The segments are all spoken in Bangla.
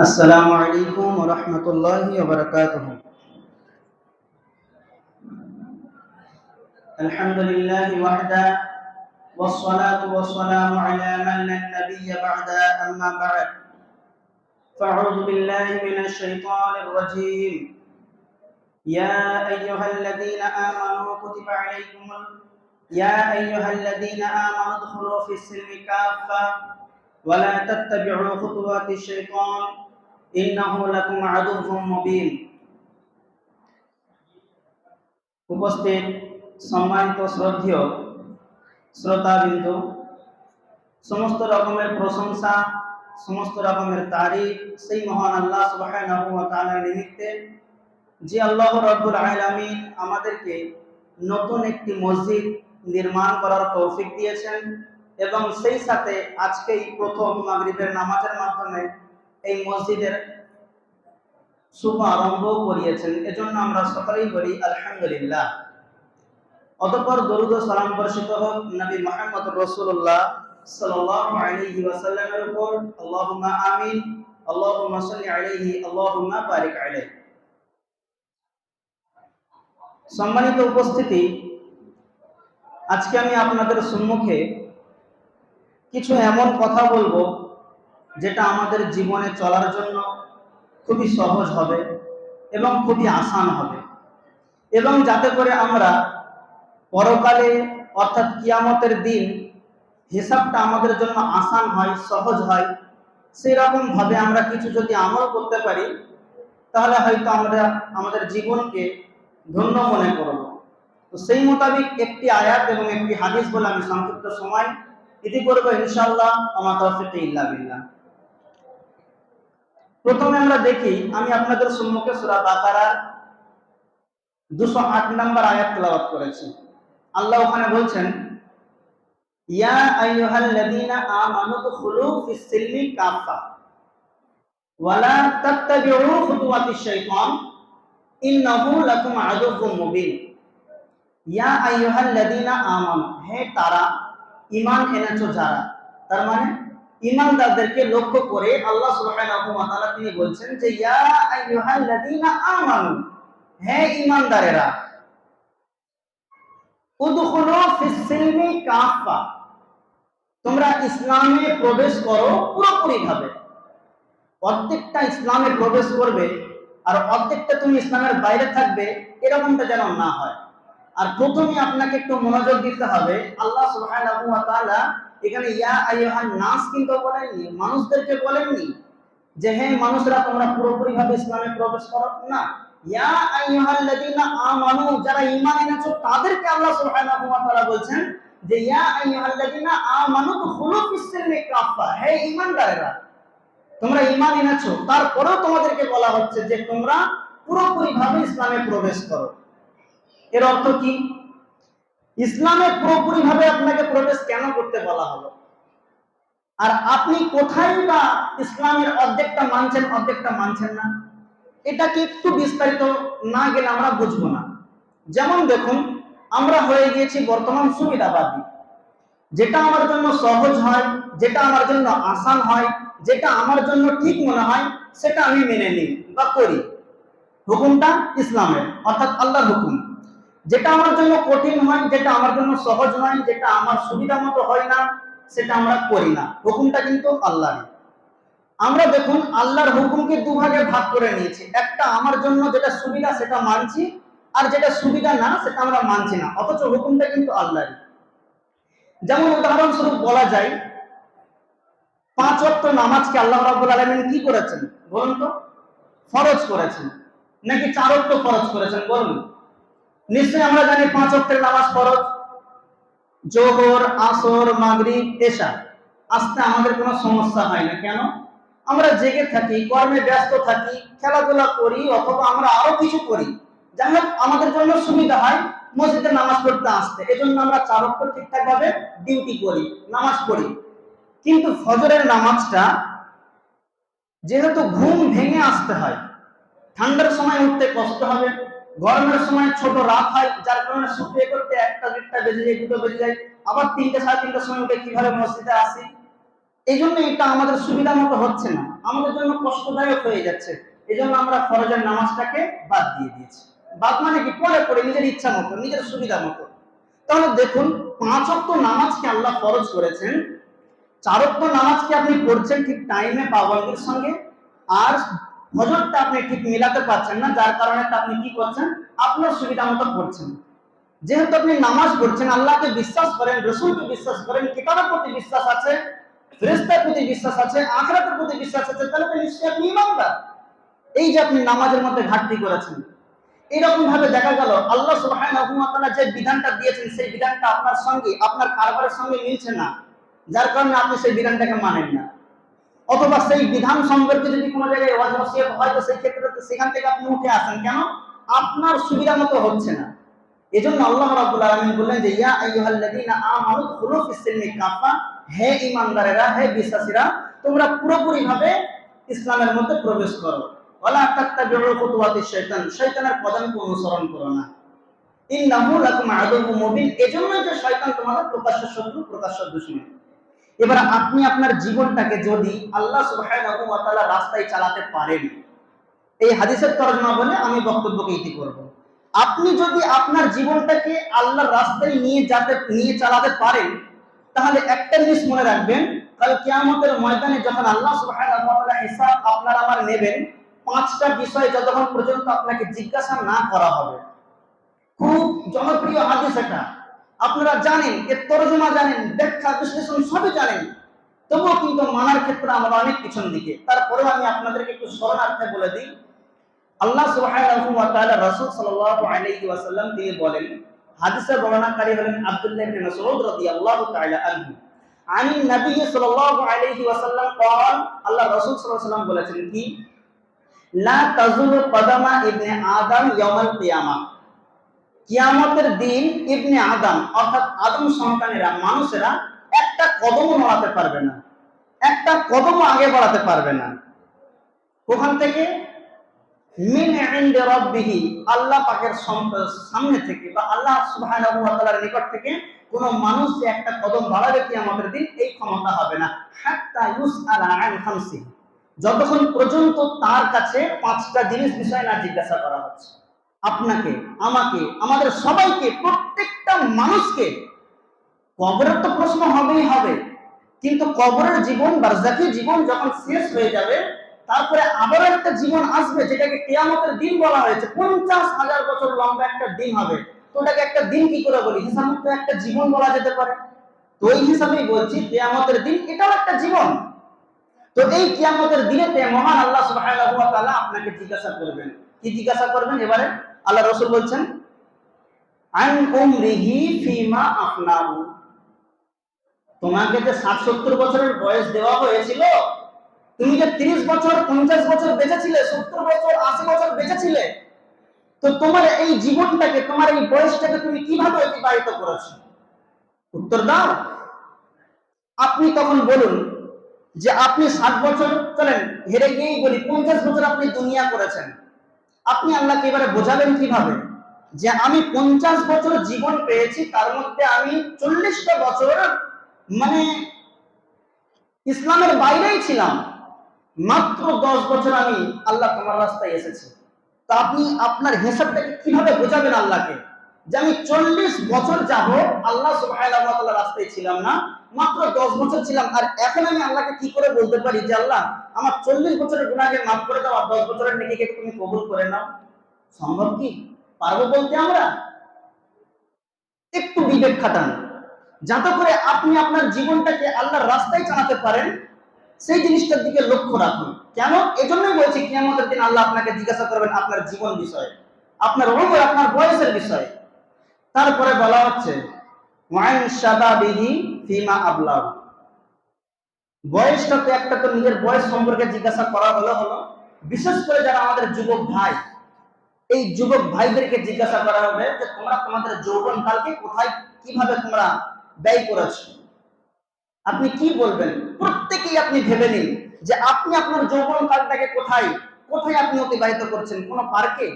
السلام عليكم ورحمة الله وبركاته. الحمد لله وحده والصلاة والسلام على من لا نبي بعد أما بعد. فأعوذ بالله من الشيطان الرجيم. يا أيها الذين آمنوا كتب عليكم يا أيها الذين آمنوا ادخلوا في السلم كافة. ولا تتبعوا خطوات الشيطان. উপস্থিত সম্মানিত শ্রদ্ধেয় শ্রোতাবৃন্দ, সমস্ত রকমের প্রশংসা, সমস্ত রকমের তারিফ সেই মহান আল্লাহ সুবহানাহু নিমিত্তে যে আল্লাহ রব্বুল আলামিন আমাদেরকে নতুন একটি মসজিদ নির্মাণ করার কৌফিক দিয়েছেন এবং সেই সাথে আজকেই প্রথম মাগরিবের নামাজের মাধ্যমে এই মসজিদের শুভ আরম্ভ করিয়েছেন। এজন্য আমরা সকলেই বলি আলহামদুলিল্লাহ। অতঃপর দরুদ সালাম বর্ষিত হোক নবী মুহাম্মদ রাসূলুল্লাহ সাল্লাল্লাহু আলাইহি ওয়াসাল্লামের উপর। আল্লাহুম্মা আমিন, আল্লাহুম্মা সাল্লি আলাইহি, আল্লাহুম্মা বারিক আলাইহি। সম্মানিত উপস্থিতি, আজকে আমি আপনাদের সম্মুখে কিছু এমন কথা বলব যেটা আমাদের জীবনে চলার জন্য খুবই সহজ হবে এবং খুবই আসান হবে। এবং যাতে করে আমরা পরকালে অর্থাৎ কিয়ামতের দিন হিসাবটা আমাদের জন্য আসান হয়, সহজ হয় সেই ভাবে আমরা কিছু যদি আমল করতে পারি, তাহলে হয়তো আমরা আমাদের জীবনকে ধন্য মনে করব। তো সেই মোতাবেক একটি আয়াত এবং একটি হাদিস বলে আমি সংক্ষিপ্ত সময় ইতি করব ইনশাল্লাহ আমার তরফে ইল্লা বিল্লাহ। প্রথমে আমরা দেখি, আমি আপনাদের সম্মুখে সূরা বাকারার 208 নম্বর আয়াত তেলাওয়াত করেছি। আল্লাহ ওখানে বলছেন, ইয়া আইয়ুহাল্লাযীনা আমানু দুখুলু ফিস সিলমি কাফা ওয়ালা তাত্তাবিউ খুতুওয়াতিশ শাইতান, ইন্নাহু লাকুম আদুউম মুবিন। ইয়া আইয়ুহাল্লাযীনা হে তারা, ঈমান এনেছো যারা, তার মানে ঈমানদারদেরকে লক্ষ্য করে আল্লাহ তিনি বলছেন যে, ইয়া হে কাফা তোমরা ইসলামে প্রবেশ করো পুরোপুরি ভাবে অর্ধেকটা ইসলামে প্রবেশ করবে আর অর্ধেকটা তুমি ইসলামের বাইরে থাকবে, এরকমটা যেন না হয়। আর প্রথমে আপনাকে একটু মনোযোগ দিতে হবে, আল্লাহ সুবহানাহু এখানে ইয়া আইয়ুহান নাস কিন্তু বলেননি, মানুষদেরকে বলেননি যে, হে মানুষরা, তোমরা পুরোপুরি ভাবে ইসলামে প্রবেশ করো। না। ইয়া আইয়ুহাল্লাযীনা আমানু, যারা ঈমান এনেছো, তাদেরকে আল্লাহ সুবহানাহু ওয়া তাআলা বলছেন যে, ইয়া আইয়ুহাল্লাযীনা আমানু দুখুলু ফিস সিলমি কাফা হে ঈমানদারেরা, তোমরা ঈমান এনেছো, তারপরেও তোমাদেরকে বলা হচ্ছে যে, তোমরা পুরোপুরি ভাবে ইসলামে প্রবেশ করো। এর অর্থ কি? ইসলামে পুরোপুরি ভাবে আপনাকে প্রবেশ কেন করতে বলা হলো? আর আপনি কোথায় বা ইসলামের অর্ধেকটা মানছেন অর্ধেকটা মানছেন না? এটাকে একটু বিস্তারিত না গেলে আমরা বুঝব না। যেমন দেখুন, আমরা হয়ে গিয়েছি বর্তমান সুবিধাবাদী। যেটা আমার জন্য সহজ হয়, যেটা আমার জন্য আসান হয়, যেটা আমার জন্য ঠিক মনে হয়, সেটা আমি মেনে নিই বা করি। হুকুমটা ইসলামের, অর্থাৎ আল্লাহর হুকুম। যেটা আমার জন্য কঠিন হয়, যেটা আমার জন্য সহজ নয় যেটা আমার সুবিধা মতো হয় না, সেটা আমরা করি না। হুকুমটা কিন্তু আল্লাহরই। আমরা দেখুন, আল্লাহর হুকুমকে দুভাগে ভাগ করে নিয়েছি। একটা আমার জন্য যেটা সুবিধা, সেটা মানছি, আর যেটা সুবিধা না, সেটা আমরা মানছি না। অথচ হুকুমটা কিন্তু আল্লাহরই। যেমন উদাহরণস্বরূপ বলা যায়, পাঁচ ওয়াক্ত নামাজকে আল্লাহ রাব্বুল আলামিন কি করেছেন? বলুন তো। ফরজ করেছেন। নাকি চার ওয়াক্ত ফরজ করেছেন? বলুন। নিশ্চয়ই আমরা জানি পাঁচ ওয়াক্তের নামাজ ফরজ, জোহর, আসর, মাগরিব, এশা। আসতে আমাদের কোনো সমস্যা হয় না। কেন? আমরা জেগে থাকি, কর্মে ব্যস্ত থাকি, খেলাধুলা করি অথবা আমরা আরও কিছু করি। যাই হোক, আমাদের জন্য সুবিধা হয় মসজিদে নামাজ পড়তে আসতে। এজন্য আমরা চার অক্ষর ঠিকঠাক ভাবে ডিউটি করি, নামাজ পড়ি। কিন্তু ফজরের নামাজটা যেহেতু ঘুম ভেঙে আসতে হয় ঠান্ডার সময় উঠতে কষ্ট হবে, গরমের সময় ছোট রাত হয়, যার কারণে শুকিয়ে করতে একটা দেড়টা বেজে যায়, দুটো বেজে যায়, আবার তিনটে সাড়ে তিনটার সময় উঠে কীভাবে মসজিদে আসি? এই জন্য এটা আমাদের সুবিধা মতো হচ্ছে না। আমাদের জন্য কষ্টদায়ক হয়ে যাচ্ছে। এই জন্য আমরা ফরজের নামাজটাকে বাদ দিয়ে দিয়েছি। বাদ মানে কি? পরে পরে নিজের ইচ্ছা মতো, নিজের সুবিধা মতো। তাহলে দেখুন, পাঁচ অক্ট নামাজকে আল্লাহ ফরজ করেছেন? চার অক্ট নামাজকে আপনি পড়ছেন ঠিক টাইমে পাবন্দির সঙ্গে? আর হজরটা আপনি ঠিক মিলাতে পারছেন না, যার কারণে আপনি কি করছেন? আপনার সুবিধা মতো যেহেতু আপনি নামাজ পড়ছেন, আল্লাহকে বিশ্বাস করেন, রসুলকে বিশ্বাস করেন, কিতাবের প্রতি বিশ্বাস আছে প্রতি বিশ্বাস আছে প্রতি বিশ্বাস আছে, তাহলে তো আপনি ইমানদার। এই যে আপনি নামাজের মধ্যে ঘাটতি করেছেন। এরকম ভাবে দেখা গেল, আল্লাহ ওয়া যে বিধানটা দিয়েছেন, সেই বিধানটা আপনার সঙ্গে, আপনার কারবারের সঙ্গে মিলছে না। যার কারণে আপনি সেই বিধানটাকে মানেন না। অথবা সেই বিধান সম্পর্কে যদি কোনো জায়গায় হয়, তো সেই ক্ষেত্রে সেখান থেকে আপনি উঠে আসেন। কেন? আপনার সুবিধা মতো হচ্ছে না। আল্লাহ বললেন যে হে হে বিশ্বাসীরা, তোমরা পুরোপুরি ভাবে ইসলামের মধ্যে প্রবেশ করো। কদমকে অনুসরণ করো না। যে শয়তান প্রকাশ্য শত্রু, প্রকাশ্য দুশমন। এবার আপনি আপনার জীবনটাকে যদি আল্লাহ সুবহানাহু রাস্তায় চালাতে পারেন, এই হাদিসের তরজমা বলে আমি বক্তব্যকে ইতি করব। আপনি যদি আপনার জীবনটাকে আল্লাহর রাস্তায় নিয়ে যেতে, নিয়ে চালাতে পারেন, তাহলে একটা জিনিস মনে রাখবেন, কাল কিয়ামতের ময়দানে যখন আল্লাহ সুবহানাহু হিসাব আপনার আমার নেবেন, পাঁচটা বিষয় যতক্ষণ পর্যন্ত আপনাকে জিজ্ঞাসা না করা হবে। খুব জনপ্রিয় হাদিস এটা। আপনারা জানেন এর তরজমা জানেন ব্যাখ্যা বিশ্লেষণ সবই জানেন তবুও কিন্তু মানার ক্ষেত্রে আমরা অনেক পিছন দিকে তারপরেও আমি আপনাদেরকে একটু স্মরণার্থে বলে দিই আল্লাহ সুবহানাহু ওয়া তাআলা রাসূল সাল্লাল্লাহু আলাইহি ওয়াসাল্লাম তিনি বলেন হাদিসের বর্ণনাকারী হলেন আব্দুল্লাহ ইবনে মাসউদ রাদিয়াল্লাহু তাআলা আনহু আনি নবী সাল্লাল্লাহু আলাইহি ওয়াসাল্লাম قال আল্লাহ রাসূল সাল্লাল্লাহু আলাইহি ওয়াসাল্লাম বলেছেন কি লা তাজুলু কদামা ইবনে আদম ইয়াউমাল কিয়ামা কিয়ামতের দিন ইবনে আদম, অর্থাৎ আদম সন্তানেরা, মানুষেরা একটা কদমও নড়াতে পারবে না। একটা কদমও আগে বাড়াতে পারবে না। ওখান থেকে আল্লাহ পাকের সামনে থেকে বা আল্লাহ সুবহানাহু নিকট থেকে কোন মানুষ একটা কদম বাড়াবে কিয়ামতের দিন, এই ক্ষমতা হবে না। যতক্ষণ পর্যন্ত তার কাছে পাঁচটা জিনিস বিষয় না জিজ্ঞাসা করা হচ্ছে। আপনাকে, আমাকে, আমাদের সবাইকে, প্রত্যেকটা মানুষকে কবরের তো প্রশ্ন হবেই হবে। কিন্তু কবরের জীবন, বারজাকি জীবন যখন শেষ হয়ে যাবে, তারপরে আবার একটা জীবন আসবে, যেটাকে কেয়ামতের দিন বলা হয়েছে। পঞ্চাশ হাজার বছর লম্বা একটা দিন হবে। তো ওটাকে একটা দিন কি করে বলি? হিসাব মতো একটা জীবন বলা যেতে পারে। তো ওই হিসাবেই বলছি, কেয়ামতের দিন এটাও একটা জীবন। তো এই কিয়ামতের দিনেতে মহান আল্লাহ সুবহানাহু ওয়া তাআলা আপনাকে জিজ্ঞাসা করবেন। কি জিজ্ঞাসা করবেন এবারে? আল্লাহ রাসূল বলছেন, আন উমরিহি ফিমা আফনাহু। তোমাকে যে 60 70 বছরের বয়স দেওয়া হয়েছিল, তুমি যে 30 বছর 50 বছর বেঁচেছিলে 70 বছর 80 বছর বেঁচেছিলে, তো তোমার এই জীবনটাকে, তোমার এই বয়সটাকে তুমি কীভাবে অতিবাহিত করেছ? উত্তর দাও। আপনি তখন বলুন যে, আপনি ষাট বছর, চলেন, হেরে গিয়েই বলি, পঞ্চাশ বছর আপনি দুনিয়া করেছেন। আপনি আল্লাহকে এবারে বোঝাবেন কীভাবে? যে আমি পঞ্চাশ বছর জীবন পেয়েছি, তার মধ্যে আমি চল্লিশটা বছর মানে ইসলামের বাইরেই ছিলাম। মাত্র দশ বছর আমি আল্লাহ তোমার রাস্তায় এসেছি। তা আপনি আপনার হিসাবটাকে কীভাবে বোঝাবেন আল্লাহকে? যে আমি চল্লিশ বছর যাব আল্লাহ ওয়া রাস্তায় ছিলাম না মাত্র দশ বছর ছিলাম, আর এখন আমি আল্লাহকে কি করে বলতে পারি যে আল্লাহ, আমার চল্লিশ বছরের গুণাকে মাফ করে দাও, আর দশ বছরের নেকিকে তুমি কবুল করে নাও। সম্ভব কি? পারব বলতে আমরা? একটু বিবেক খাটান। যাতে করে আপনি আপনার জীবনটাকে আল্লাহর রাস্তায় চালাতে পারেন, সেই জিনিসটার দিকে লক্ষ্য রাখুন। কেন? এজন্যই বলছি, কিয়ামতের দিন আল্লাহ আপনাকে জিজ্ঞাসা করবেন আপনার জীবন বিষয়ে, আপনার উমর, আপনার বয়সের বিষয়ে। তারপরে বলা হচ্ছে, ওয়াইন শাবাবিহি ফিমা আবলাউ বয়সটা তো একটা তো নিজের বয়স সম্পর্কে জিজ্ঞাসা করা হলো হলো। বিশেষ করে যারা আমাদের যুবক ভাই, এই যুবক ভাইদেরকে জিজ্ঞাসা করা হবে যে তোমরা তোমাদের যৌবন কালকে কোথায়, কীভাবে তোমরা ব্যয় করেছ? আপনি কি বলবেন? প্রত্যেকেই আপনি ভেবে নিন যে আপনি আপনার যৌবন কালটাকে কোথায় কোথায় আপনি অতিবাহিত করছেন? কোন পার্কে?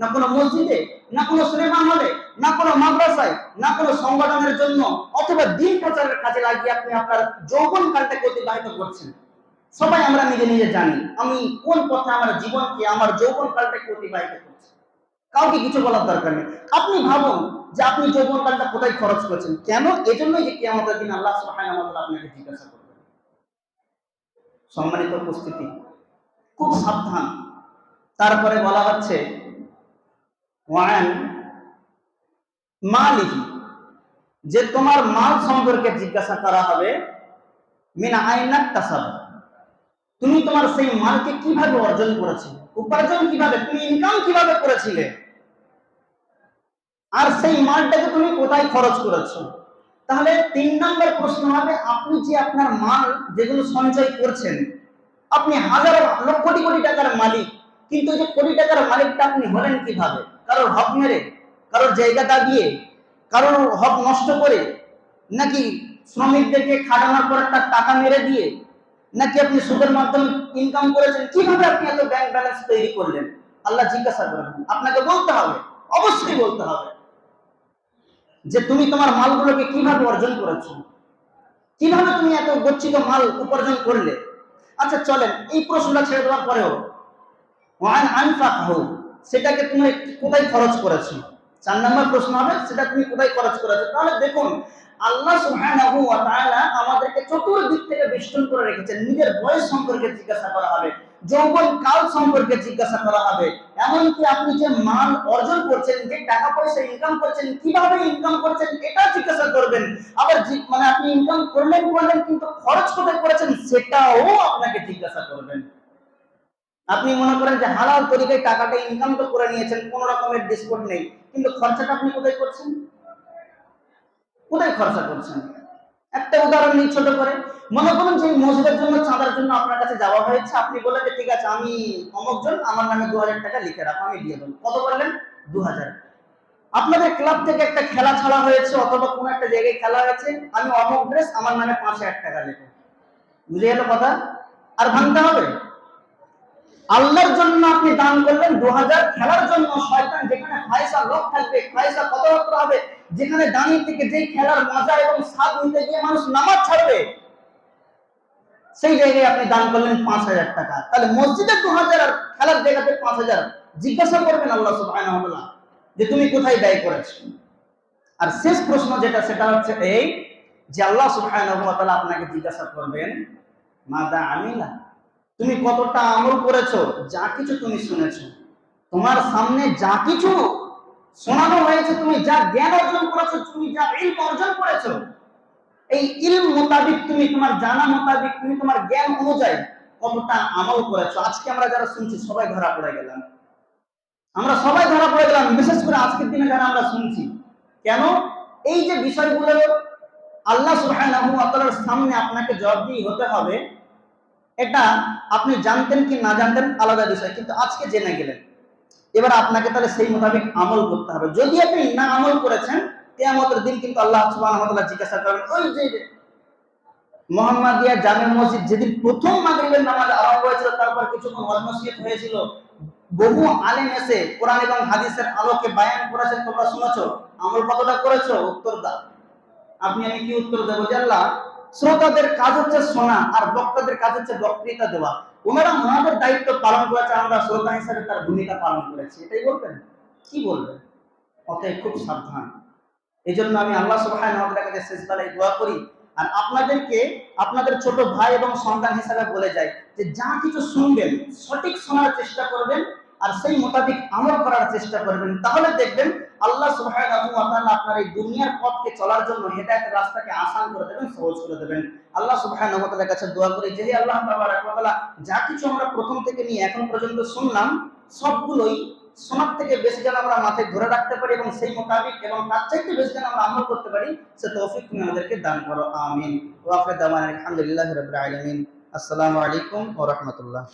না কোনো মসজিদে, না কোনো সিনেমা হলে, না কোনো মাদ্রাসায়, না কোনো সংগঠনের জন্য অথবা দিন প্রচারের কাজে লাগিয়ে আপনি আপনার যৌবন কালটাকে অতিবাহিত করছেন। সবাই আমরা নিজে নিজে জানি, আমি কোন পথে আমার জীবনকে, আমার যৌবন কালটাকে অতিবাহিত করছি। কাউকে কিছু বলার দরকার নেই। আপনি ভাবুন যে আপনি যৌবন কালটা কোথায় খরচ করছেন। কেন? এজন্যই যে কিয়ামতের দিন আল্লাহ সুবহানাহু তাআলা আপনাকে জিজ্ঞাসা করবেন। সম্মানিত উপস্থিতি, খুব সাবধান। তারপরে বলা হচ্ছে মালিহি যে তোমার মাল সম্পর্কে জিজ্ঞাসা করা হবে, মিনা আইনাক তাসাব। তুমি তোমার সেই মালকে কীভাবে অর্জন করেছিলে? উপার্জন কীভাবে? তুমি ইনকাম কীভাবে করেছিলে? আর সেই মালটাকে তুমি কোথায় খরচ করেছ? তাহলে তিন নম্বর প্রশ্ন হবে, আপনি যে আপনার মাল যেগুলো সঞ্চয় করছেন, আপনি হাজার লক্ষ কোটি কোটি টাকার মালিক, কিন্তু যে কোটি টাকার মালিকটা আপনি হলেন কীভাবে? কারোর হক মেরে, কারোর জায়গা দাবিয়ে, কারোর হক নষ্ট করে, নাকি শ্রমিকদেরকে খাটানোর পর একটা টাকা মেরে দিয়ে, নাকি আপনি সুদের মাধ্যমে ইনকাম করেছেন? কীভাবে আপনি এত ব্যাংক ব্যালেন্স তৈরি করলেন? আল্লাহ জিজ্ঞাসা করবেন আপনাকে বলতে হবে, অবশ্যই বলতে হবে, যে তুমি তোমার মালগুলোকে কীভাবে অর্জন করেছ? কীভাবে তুমি এত গচ্ছিত মাল উপার্জন করলে? আচ্ছা চলেন, এই প্রশ্নটা ছেড়ে দেওয়ার পরেও, ওয়ান আনফাকহু সেটাকে তুমি কোথায় খরচ করেছ? চার নম্বর প্রশ্ন হবে, সেটা তুমি কোথায় খরচ করেছ? তাহলে দেখুন, আল্লাহ আমাদেরকে চতুর্দিক থেকে বেষ্টন করে রেখেছেন। নিজের বয়স সম্পর্কে জিজ্ঞাসা করা হবে, যৌবন কাল সম্পর্কে জিজ্ঞাসা করা হবে। এমনকি আপনি যে মান অর্জন করছেন, যে টাকা পয়সা ইনকাম করছেন, কীভাবে ইনকাম করছেন, এটা জিজ্ঞাসা করবেন। আবার মানে আপনি ইনকাম করলেন করলেন, কিন্তু খরচ কোথায় করেছেন, সেটাও আপনাকে জিজ্ঞাসা করবেন। আপনি মনে করেন যে হালাল তরিকায় টাকাটা ইনকাম তো করে নিয়েছেন, কোন রকমের ডিসপোর্ট নেই, কিন্তু খরচাটা আপনি কোথায় করছেন? কোথায় খরচা করছেন? একটা উদাহরণ নিই ছোট করে। মনে করুন যে মসজিদের জন্য চাঁদার জন্য আপনার কাছে যাওয়া হয়েছে, আপনি বললেন যে ঠিক আছে, আমি অমুকজন আমার নামে দু হাজার টাকা লিখে রাখো, আমি দিয়ে দেবো। কত বললেন? দু হাজার আপনাদের ক্লাব থেকে একটা খেলা ছাড়া হয়েছে, অথবা কোনো একটা জায়গায় খেলা হয়েছে, আমি অমুক ড্রেস আমার নামে পাঁচ হাজার টাকা লেখো। বুঝে গেল কথা? আর ভাঙতে হবে? আল্লাহর জন্য আপনি দান করলেন দু হাজার খেলার জন্য শয়তান যেখানে ফায়সা লোক থাকবে ফায়সা কথাবার্তা হবে? যেখানে দাঁড়িয়ে থেকে যেই খেলার মজা এবং স্বাদ নিতে গিয়ে মানুষ নামাজ ছাড়বে, সেই জায়গায় আপনি দান করলেন পাঁচ হাজার টাকা। তাহলে মসজিদে দু হাজার আর খেলার জায়গাতে পাঁচ হাজার জিজ্ঞাসা করবেন আল্লাহ ওয়া যে তুমি কোথায় ব্যয় করেছ? আর শেষ প্রশ্ন যেটা, সেটা হচ্ছে এই যে আল্লাহ তাআলা আপনাকে জিজ্ঞাসা করবেন, মাদা আমিলা? তুমি কতটা আমল করেছ, যা কিছু তুমি শুনেছো। তোমার সামনে যা কিছু শোনানো হয়েছে, তুমি যা জ্ঞান অর্জন করেছ, তুমি যা ইলম অর্জন করেছ, এই ইলম মোতাবিক তুমি, তোমার জানা মোতাবিক তুমি, তোমার জ্ঞান অনুযায়ী কতটা আমল করেছ। আজকে আমরা যারা শুনছি, সবাই ধরা পড়ে গেলাম। আমরা সবাই ধরা পড়ে গেলাম, বিশেষ করে আজকের দিনে যারা আমরা শুনছি। কেন? এই যে বিষয়গুলো, আল্লাহ তাআলার সামনে আপনাকে জবাব জবাবদিহি হতে হবে এটা আপনি জানতেন কি না জানতেন আলাদা বিষয়, কিন্তু আজকে জেনে গেলেন। এবার আপনাকে তাহলে সেই মোতাবেক আমল করতে হবে। যদি আপনি না আমল করেছেন, কেয়ামতের দিন কিন্তু আল্লাহ তাআলা জিজ্ঞাসা করবেন, ওই যে মোহাম্মদিয়া জামে মসজিদ যেদিন প্রথম মাগরিবের নামাজ আরম্ভ হয়েছিল, তারপর কিছুক্ষণ অলমসিয়ত হয়েছিল। বহু আলেম এসে কোরআন এবং হাদিসের আলোকে বায়ান করেছেন, তোমরা শুনেছো? আমল কতটা করেছ? উত্তর দাও। আপনি আমি কি উত্তর দেবো যে আল্লাহ শ্রোতাদের কাজ হচ্ছে শোনা আর বক্তাদের কাজ হচ্ছে বক্তৃতা দেওয়া। ওনারা ওনাদের দায়িত্ব পালন করেছে আমরা শ্রোতা হিসাবে তার ভূমিকা পালন করেছি। এটাই বলবেন? কি বলবেন? অতএব খুব সাবধান। এই জন্য আমি আল্লাহ ওয়া কাছে শেষ বেলায় দোয়া করি। আর আপনাদেরকে আপনাদের ছোট ভাই এবং সন্তান হিসাবে বলে যাই যে যা কিছু শুনবেন, সঠিক শোনার চেষ্টা করবেন আর সেই মোতাবিক আমল করার চেষ্টা করবেন। তাহলে দেখবেন আল্লাহ আপনার এই দুনিয়ার পথকে চলার জন্য হেদায়েতের রাস্তাকে আসান করে দেবেন, সহজ করে দেবেন। আল্লাহ সুবহানাহু ওয়া কাছে দোয়া করি, যে আল্লাহ তাবারাক যা কিছু আমরা প্রথম থেকে নিয়ে এখন পর্যন্ত শুনলাম, সবগুলোই শোনার থেকে বেশি যেন আমরা মাথায় ধরে রাখতে পারি এবং সেই মোতাবিক এবং তার চাইতে বেশি যেন আমরা আমল করতে পারি, সে তৌফিক তুমি আমাদেরকে দান করো, আমিন। আসসালামু আলাইকুম ওয়া রাহমাতুল্লাহ।